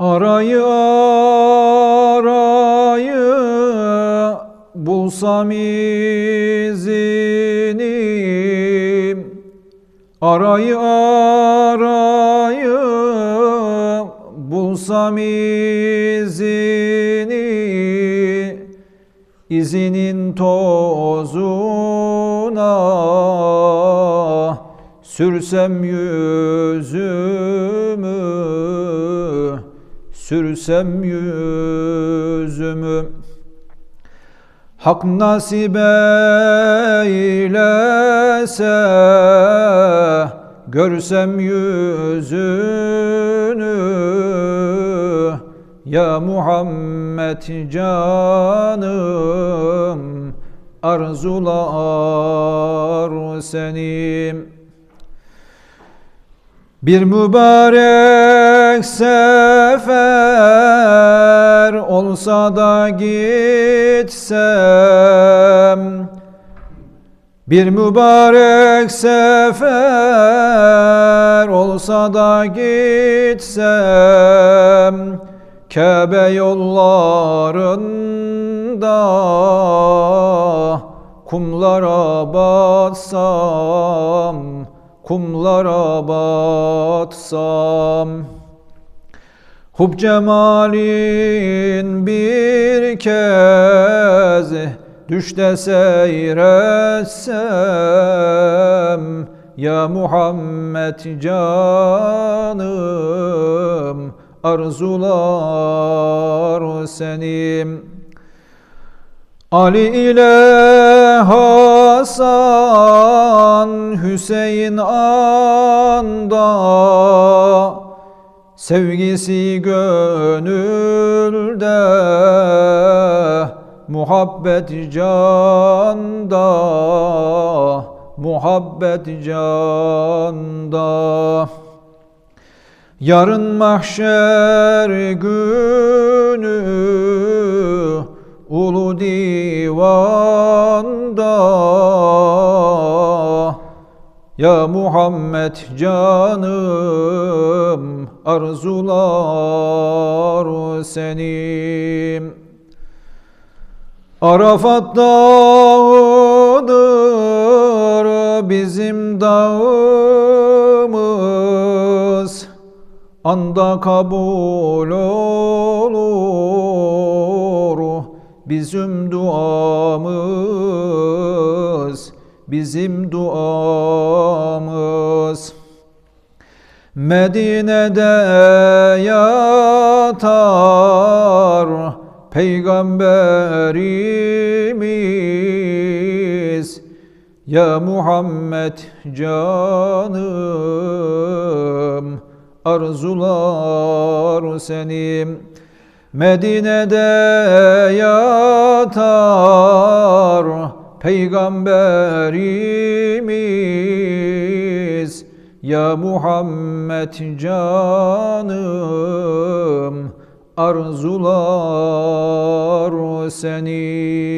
Arayı arayı bulsam izini Arayı arayı bulsam izini İzinin tozuna sürsem yüzümü sürsem yüzümü. Hak nasip eylese görsem yüzünü. Ya Muhammed canım arzular senim bir mübarek sefer olsa da gitsem. Bir mübarek sefer olsa da gitsem. Kabe yollarında kumlara batsam kumlara batsam Hub cemalin bir kez düşte seyretsem Ya Muhammed canım arzular senim. Ali ile Hasan Hüseyin anda Sevgisi gönülde Muhabbet canda Muhabbet canda. Yarın mahşer günü Ulu divanda Ya Muhammed canım arzular senim. Arafat dağıdır bizim dağımız. Anda kabul olur bizim duamız bizim duamız. Medine'de yatar peygamberimiz. Ya Muhammed canım arzular senim Medine'de yatar peygamberimiz ya Muhammed canım arzular seni